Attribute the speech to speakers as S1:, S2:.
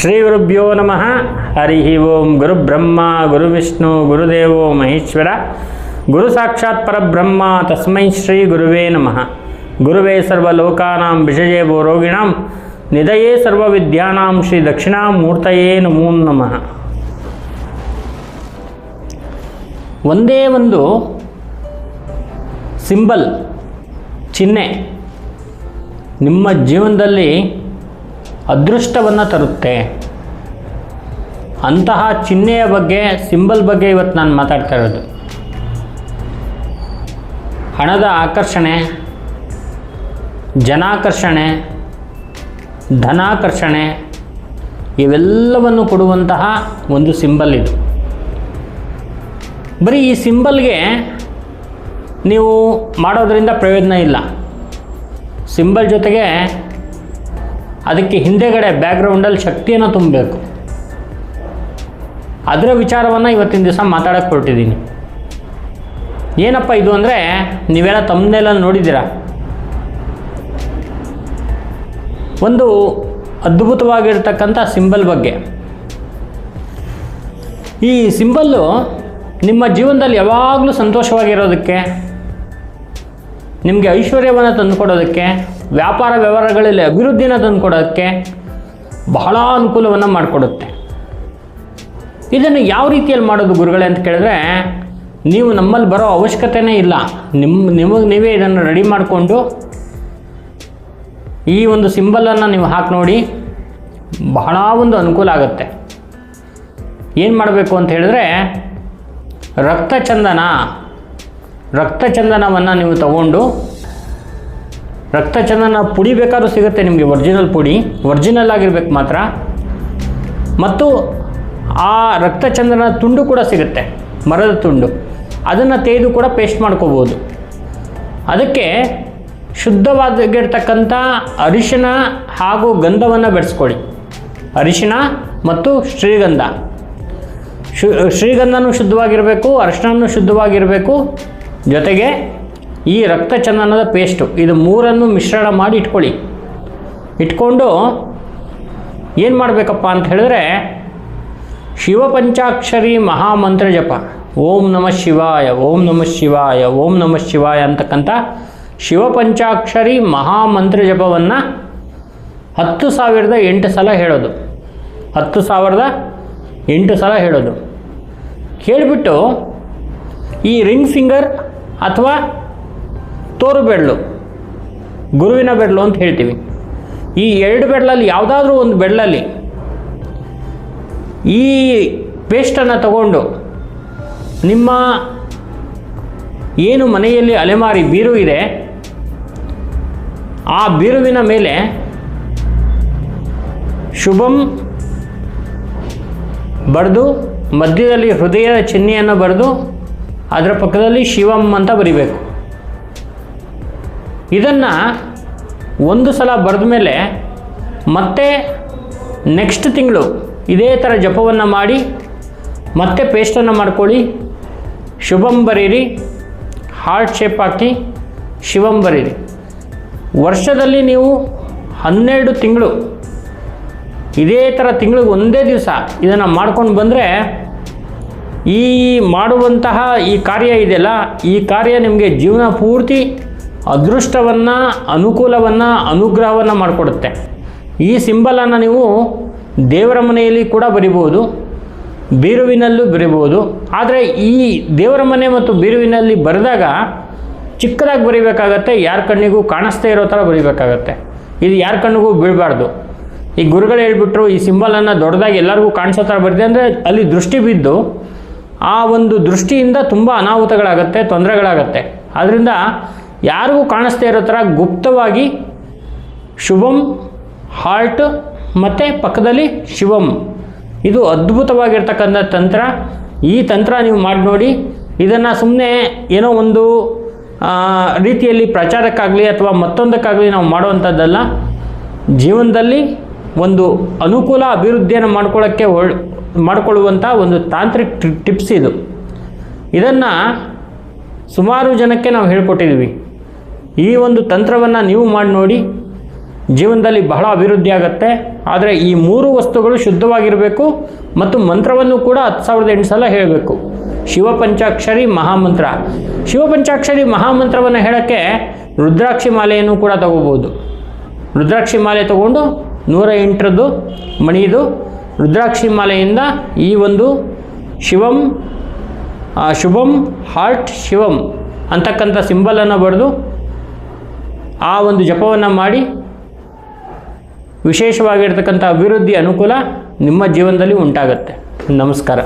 S1: ಶ್ರೀ ಗುರುಭ್ಯೋ ನಮಃ. ಹರಿ ಓಂ ಗುರು ಬ್ರಹ್ಮ, ಗುರು ವಿಷ್ಣು, ಗುರುದೇವೋ ಮಹೇಶ್ವರ. ಗುರು ಸಾಕ್ಷಾತ್ ಪರಬ್ರಹ್ಮ, ತಸ್ಮೈ ಶ್ರೀ ಗುರುವೇ ನಮಃ. ಗುರುವೇ ಸರ್ವಲೋಕಾನಾಂ ವಿಷಯೇ ಭೋ ರೋಗಿಣಾಂ ನಿಧಯೇ ಸರ್ವವಿದ್ಯಾನಾಂ ಶ್ರೀ ದಕ್ಷಿಣಾಮೂರ್ತಯೇ ನಮೋ ನಮಃ. ಒಂದೇ ಒಂದು ಸಿಂಬಲ್, ಚಿಹ್ನೆ ನಿಮ್ಮ ಜೀವನದಲ್ಲಿ ಅದೃಷ್ಟವನ್ನು ತರುತ್ತೆ. ಅಂತಹ ಚಿಹ್ನೆಯ ಬಗ್ಗೆ, ಸಿಂಬಲ್ ಬಗ್ಗೆ ಇವತ್ತು ನಾನು ಮಾತಾಡ್ತಾ ಇರೋದು. ಹಣದ ಆಕರ್ಷಣೆ, ಜನಾಕರ್ಷಣೆ, ಧನಾಕರ್ಷಣೆ, ಇವೆಲ್ಲವನ್ನು ಕೊಡುವಂತಹ ಒಂದು ಸಿಂಬಲ್ ಇದು. ಬರೀ ಈ ಸಿಂಬಲ್ಗೆ ನೀವು ಮಾಡೋದರಿಂದ ಪ್ರಯೋಜನ ಇಲ್ಲ. ಸಿಂಬಲ್ ಜೊತೆಗೆ ಅದಕ್ಕೆ ಹಿಂದೆಗಡೆ ಬ್ಯಾಕ್ಗ್ರೌಂಡಲ್ಲಿ ಶಕ್ತಿಯನ್ನು ತುಂಬಬೇಕು. ಅದರ ವಿಚಾರವನ್ನು ಇವತ್ತಿನ ದಿವಸ ಮಾತಾಡೋಕ್ಕೆ ಹೊರಟಿದ್ದೀನಿ. ಏನಪ್ಪ ಇದು ಅಂದರೆ ನೀವೆಲ್ಲ ತಮ್ಮನೆಲ್ಲ ನೋಡಿದ್ದೀರಾ? ಒಂದು ಅದ್ಭುತವಾಗಿರ್ತಕ್ಕಂಥ ಸಿಂಬಲ್ ಬಗ್ಗೆ. ಈ ಸಿಂಬಲ್ಲು ನಿಮ್ಮ ಜೀವನದಲ್ಲಿ ಯಾವಾಗಲೂ ಸಂತೋಷವಾಗಿರೋದಕ್ಕೆ, ನಿಮಗೆ ಐಶ್ವರ್ಯವನ್ನು ತಂದುಕೊಡೋದಕ್ಕೆ, ವ್ಯಾಪಾರ ವ್ಯವಹಾರಗಳಲ್ಲಿ ಅಭಿವೃದ್ಧಿನ ತಂದುಕೊಡೋದಕ್ಕೆ ಬಹಳ ಅನುಕೂಲವನ್ನು ಮಾಡಿಕೊಡುತ್ತೆ. ಇದನ್ನು ಯಾವ ರೀತಿಯಲ್ಲಿ ಮಾಡೋದು ಗುರುಗಳೇ ಅಂತ ಕೇಳಿದ್ರೆ, ನೀವು ನಮ್ಮಲ್ಲಿ ಬರೋ ಅವಶ್ಯಕತೆನೇ ಇಲ್ಲ. ನಿಮ್ಮ ನಿಮಗೆ ನೀವೇ ಇದನ್ನು ರೆಡಿ ಮಾಡಿಕೊಂಡು ಈ ಒಂದು ಸಿಂಬಲನ್ನು ನೀವು ಹಾಕಿ ನೋಡಿ, ಬಹಳ ಒಂದು ಅನುಕೂಲ ಆಗುತ್ತೆ. ಏನು ಮಾಡಬೇಕು ಅಂತ ಹೇಳಿದ್ರೆ, ರಕ್ತಚಂದನ, ರಕ್ತಚಂದನವನ್ನು ನೀವು ತಗೊಂಡು, ರಕ್ತಚಂದನ ಪುಡಿ ಬೇಕಾದ್ರೂ ಸಿಗುತ್ತೆ ನಿಮಗೆ, ಒರಿಜಿನಲ್ ಪುಡಿ, ಒರಿಜಿನಲ್ ಆಗಿರ್ಬೇಕು ಮಾತ್ರ. ಮತ್ತು ಆ ರಕ್ತಚಂದನ ತುಂಡು ಕೂಡ ಸಿಗುತ್ತೆ, ಮರದ ತುಂಡು. ಅದನ್ನು ತೆಗೆದು ಕೂಡ ಪೇಸ್ಟ್ ಮಾಡ್ಕೋಬೋದು. ಅದಕ್ಕೆ ಶುದ್ಧವಾಗಿರ್ತಕ್ಕಂಥ ಅರಿಶಿನ ಹಾಗೂ ಗಂಧವನ್ನು ಬೆಳೆಸ್ಕೊಳ್ಳಿ ಅರಿಶಿನ ಮತ್ತು ಶ್ರೀಗಂಧ. ಶು, ಶ್ರೀಗಂಧನೂ ಶುದ್ಧವಾಗಿರಬೇಕು ಅರಿಶಿನೂ ಶುದ್ಧವಾಗಿರಬೇಕು. ಜೊತೆಗೆ ಈ ರಕ್ತಚಂದನದ ಪೇಸ್ಟು, ಇದು ಮೂರನ್ನು ಮಿಶ್ರಣ ಮಾಡಿ ಇಟ್ಕೊಳ್ಳಿ. ಇಟ್ಕೊಂಡು ಏನು ಮಾಡಬೇಕಪ್ಪ ಅಂತ ಹೇಳಿದ್ರೆ ಶಿವಪಂಚಾಕ್ಷರಿ ಮಹಾಮಂತ್ರ ಜಪ. ಓಂ ನಮಃ ಶಿವಾಯ, ಓಂ ನಮಃ ಶಿವಾಯ, ಓಂ ನಮಃ ಶಿವಾಯ ಅಂತಕ್ಕಂಥ ಶಿವಪಂಚಾಕ್ಷರಿ ಮಹಾಮಂತ್ರ ಜಪವನ್ನು ಹತ್ತು ಸಾವಿರದ ಎಂಟು ಸಲ ಹೇಳೋದು. ಹತ್ತು ಸಾವಿರದ ಎಂಟು ಸಲ ಹೇಳೋದು. ಹೇಳಿಬಿಟ್ಟು ಈ ರಿಂಗ್ ಫಿಂಗರ್ ಅಥವಾ ತೋರು ಬೆಡ್ಲು ಗುರುವಿನ ಬೆಡ್ಲು ಅಂತ ಹೇಳ್ತೀವಿ. ಈ ಎರಡು ಬೆಡ್ಲಲ್ಲಿ ಯಾವುದಾದ್ರೂ ಒಂದು ಬೆರಳಲ್ಲಿ ಈ ಪೇಸ್ಟನ್ನು ತಗೊಂಡು ನಿಮ್ಮ ಏನು ಮನೆಯಲ್ಲಿ ಅಲೆಮಾರಿ ಬೀರು ಇದೆ, ಆ ಬೀರುವಿನ ಮೇಲೆ ಶುಭಂ ಬರೆದು, ಮಧ್ಯದಲ್ಲಿ ಹೃದಯದ ಚಿಹ್ನೆಯನ್ನು ಬರೆದು, ಅದರ ಪಕ್ಕದಲ್ಲಿ ಶಿವಂ ಅಂತ ಬರಿಬೇಕು. ಇದನ್ನು ಒಂದು ಸಲ ಬರೆದ ಮೇಲೆ ಮತ್ತೆ ನೆಕ್ಸ್ಟ್ ತಿಂಗಳು ಇದೇ ಥರ ಜಪವನ್ನು ಮಾಡಿ, ಮತ್ತೆ ಪೇಸ್ಟನ್ನು ಮಾಡ್ಕೊಳ್ಳಿ. ಶುಭಂ ಬರೀರಿ ಹಾರ್ಟ್ ಶೇಪ್ ಹಾಕಿ ಶಿವಂ ಬರೀರಿ ವರ್ಷದಲ್ಲಿ ನೀವು ಹನ್ನೆರಡು ತಿಂಗಳು, ಇದೇ ಥರ ತಿಂಗಳಿಗೆ ಒಂದೇ ದಿವಸ ಇದನ್ನು ಮಾಡ್ಕೊಂಡು ಬಂದರೆ, ಈ ಮಾಡುವಂತಹ ಈ ಕಾರ್ಯ ಇದೆಯಲ್ಲ, ಈ ಕಾರ್ಯ ನಿಮಗೆ ಜೀವನ ಪೂರ್ತಿ ಅದೃಷ್ಟವನ್ನು, ಅನುಕೂಲವನ್ನು, ಅನುಗ್ರಹವನ್ನು ಮಾಡಿಕೊಡುತ್ತೆ. ಈ ಸಿಂಬಲನ್ನು ನೀವು ದೇವರ ಮನೆಯಲ್ಲಿ ಕೂಡ ಬರಿಬೋದು ಬೀರುವಿನಲ್ಲೂ ಬರಿಬೋದು ಆದರೆ ಈ ದೇವರ ಮನೆ ಮತ್ತು ಬೀರುವಿನಲ್ಲಿ ಬರೆದಾಗ ಚಿಕ್ಕದಾಗಿ ಬರಿಬೇಕಾಗತ್ತೆ, ಯಾರ ಕಣ್ಣಿಗೂ ಕಾಣಿಸ್ದೇ ಇರೋ ಥರ ಬರಿಬೇಕಾಗತ್ತೆ. ಇದು ಯಾರ ಕಣ್ಣಿಗೂ ಬೀಳಬಾರ್ದು. ಈ ಗುರುಗಳು ಹೇಳ್ಬಿಟ್ರು, ಈ ಸಿಂಬಲನ್ನು ದೊಡ್ಡದಾಗಿ ಎಲ್ಲರಿಗೂ ಕಾಣಿಸೋ ಥರ ಬರ್ತದೆ ಅಂದರೆ ಅಲ್ಲಿ ದೃಷ್ಟಿ ಬಿದ್ದು ಆ ಒಂದು ದೃಷ್ಟಿಯಿಂದ ತುಂಬ ಅನಾಹುತಗಳಾಗತ್ತೆ, ತೊಂದರೆಗಳಾಗತ್ತೆ. ಆದ್ದರಿಂದ ಯಾರಿಗೂ ಕಾಣಿಸ್ದೇ ಇರೋ ಥರ ಗುಪ್ತವಾಗಿ ಶುಭಂ, ಹಾರ್ಟ್ ಮತ್ತು ಪಕ್ಕದಲ್ಲಿ ಶಿವಂ. ಇದು ಅದ್ಭುತವಾಗಿರ್ತಕ್ಕಂಥ ತಂತ್ರ. ಈ ತಂತ್ರ ನೀವು ಮಾಡಿ ನೋಡಿ. ಇದನ್ನು ಸುಮ್ಮನೆ ಏನೋ ಒಂದು ರೀತಿಯಲ್ಲಿ ಪ್ರಚಾರಕ್ಕಾಗಲಿ ಅಥವಾ ಮತ್ತೊಂದಕ್ಕಾಗಲಿ ನಾವು ಮಾಡುವಂಥದ್ದಲ್ಲ. ಜೀವನದಲ್ಲಿ ಒಂದು ಅನುಕೂಲ ಅಭಿವೃದ್ಧಿಯನ್ನು ಮಾಡ್ಕೊಳ್ಳೋಕ್ಕೆ ಒಳ್, ಮಾಡಿಕೊಳ್ಳುವಂಥ ಒಂದು ತಾಂತ್ರಿಕ ಟಿಪ್ಸ್ ಇದು. ಇದನ್ನು ಸುಮಾರು ಜನಕ್ಕೆ ನಾವು ಹೇಳ್ಕೊಟ್ಟಿದ್ದೀವಿ. ಈ ಒಂದು ತಂತ್ರವನ್ನು ನೀವು ಮಾಡಿ ನೋಡಿ. ಜೀವನದಲ್ಲಿ ಬಹಳ ಅಭಿವೃದ್ಧಿ ಆಗುತ್ತೆ. ಆದರೆ ಈ ಮೂರು ವಸ್ತುಗಳು ಶುದ್ಧವಾಗಿರಬೇಕು ಮತ್ತು ಮಂತ್ರವನ್ನು ಕೂಡ ಹತ್ತು ಸಾವಿರದ ಎಂಟು ಸಲ ಹೇಳಬೇಕು. ಶಿವಪಂಚಾಕ್ಷರಿ ಮಹಾಮಂತ್ರ. ಶಿವಪಂಚಾಕ್ಷರಿ ಮಹಾಮಂತ್ರವನ್ನು ಹೇಳೋಕ್ಕೆ ರುದ್ರಾಕ್ಷಿ ಮಾಲೆಯನ್ನು ಕೂಡ ತಗೋಬೋದು. ರುದ್ರಾಕ್ಷಿ ಮಾಲೆ ತಗೊಂಡು ನೂರ ಎಂಟರದ್ದು ಮಣಿದು ರುದ್ರಾಕ್ಷಿ ಮಾಲೆಯಿಂದ ಈ ಒಂದು ಶಿವಂ ಶುಭಂ, ಹಾರ್ಟ್ ಶಿವಂ ಅಂತಕ್ಕಂಥ ಸಿಂಬಲನ್ನು ಬರೆದು ಆ ಒಂದು ಜಪವನ್ನು ಮಾಡಿ ವಿಶೇಷವಾಗಿರ್ತಕ್ಕಂಥ ಅಭಿವೃದ್ಧಿ ಅನುಕೂಲ ನಿಮ್ಮ ಜೀವನದಲ್ಲಿ ಉಂಟಾಗುತ್ತೆ. ನಮಸ್ಕಾರ.